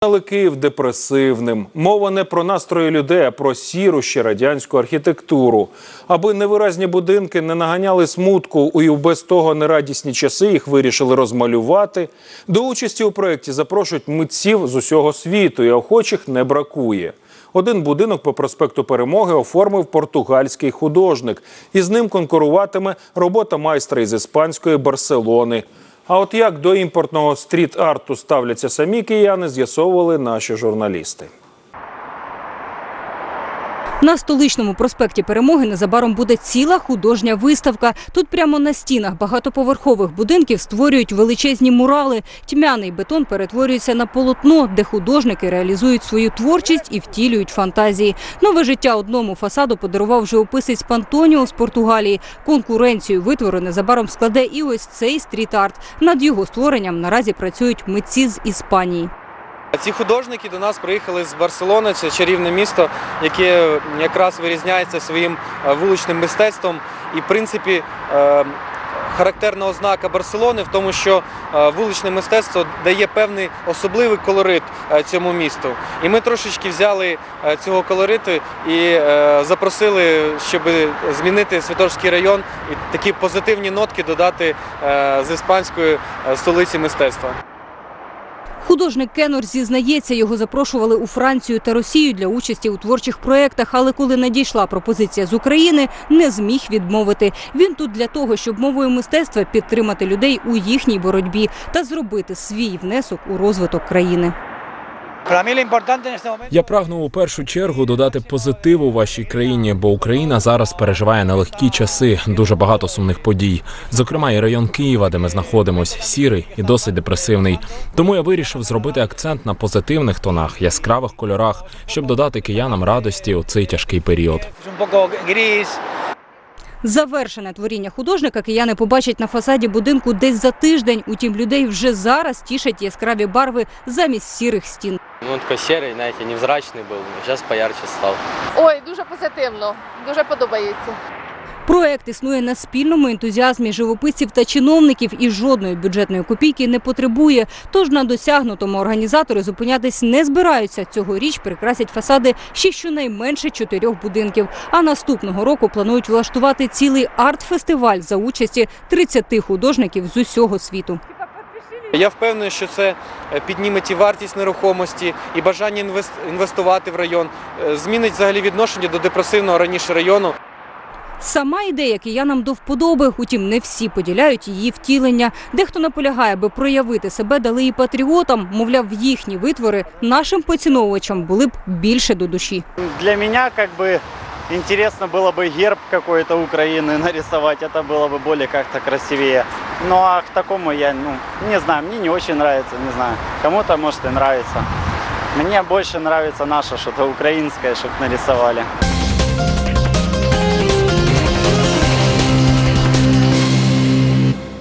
Але Київ депресивним. Мова не про настрої людей, а про сіру ще радянську архітектуру. Аби невиразні будинки не наганяли смутку і без того нерадісні часи їх вирішили розмалювати. До участі у проєкті запрошують митців з усього світу, і охочих не бракує. Один будинок по проспекту Перемоги оформив португальський художник. І з ним конкуруватиме робота майстра із іспанської Барселони. А от як до імпортного стріт-арту ставляться самі кияни, з'ясовували наші журналісти. На столичному проспекті Перемоги незабаром буде ціла художня виставка. Тут прямо на стінах багатоповерхових будинків створюють величезні мурали. Тьмяний бетон перетворюється на полотно, де художники реалізують свою творчість і втілюють фантазії. Нове життя одному фасаду подарував живописець Пантоніо з Португалії. Конкуренцію витвору незабаром складе і ось цей стріт-арт. Над його створенням наразі працюють митці з Іспанії. Ці художники до нас приїхали з Барселони, це чарівне місто, яке якраз вирізняється своїм е, вуличним мистецтвом. І, в принципі, е, характерна ознака Барселони в тому, що е, вуличне мистецтво дає певний особливий колорит цьому місту. І ми трошечки взяли цього колориту і запросили, щоб змінити Святошський район і такі позитивні нотки додати з іспанської столиці мистецтва. Художник Кенор зізнається, його запрошували у Францію та Росію для участі у творчих проєктах, але коли надійшла пропозиція з України, не зміг відмовити. Він тут для того, щоб мовою мистецтва підтримати людей у їхній боротьбі та зробити свій внесок у розвиток країни. Я прагну у першу чергу додати позитиву вашій країні, бо Україна зараз переживає нелегкі часи, дуже багато сумних подій. Зокрема, і район Києва, де ми знаходимося, сірий і досить депресивний. Тому я вирішив зробити акцент на позитивних тонах, яскравих кольорах, щоб додати киянам радості у цей тяжкий період. Завершене творіння художника кияни побачать на фасаді будинку десь за тиждень. Утім, людей вже зараз тішать яскраві барви замість сірих стін. Ну, он такой серый, знаете, невзрачный был, сейчас поярче стал. Ой, дуже позитивно, дуже подобається. Проект існує на спільному ентузіазмі живописців та чиновників і жодної бюджетної копійки не потребує. Тож на досягнутому організатори зупинятись не збираються. Цьогоріч прикрасять фасади ще щонайменше чотирьох будинків. А наступного року планують влаштувати цілий арт-фестиваль за участі 30 художників з усього світу. Я впевнений, що це е, підніметь і вартість нерухомості, і бажання інвес- інвестувати в район, е, змінить взагалі відношення до депресивного раніше району. Сама ідея киянам до вподоби, утім, не всі поділяють її втілення. Дехто наполягає, аби проявити себе дали і патріотам. Мовляв, їхні витвори нашим поціновувачам були б більше до душі. Для меня как бы интересно было бы герб какой-то Украины нарисовать, это было бы более как-то красивее. Ну а к такому я, ну, не знаю, мне не очень нравится, не знаю. Кому-то может и нравится. Мне больше нравится наше что-то украинское, чтобы нарисовали.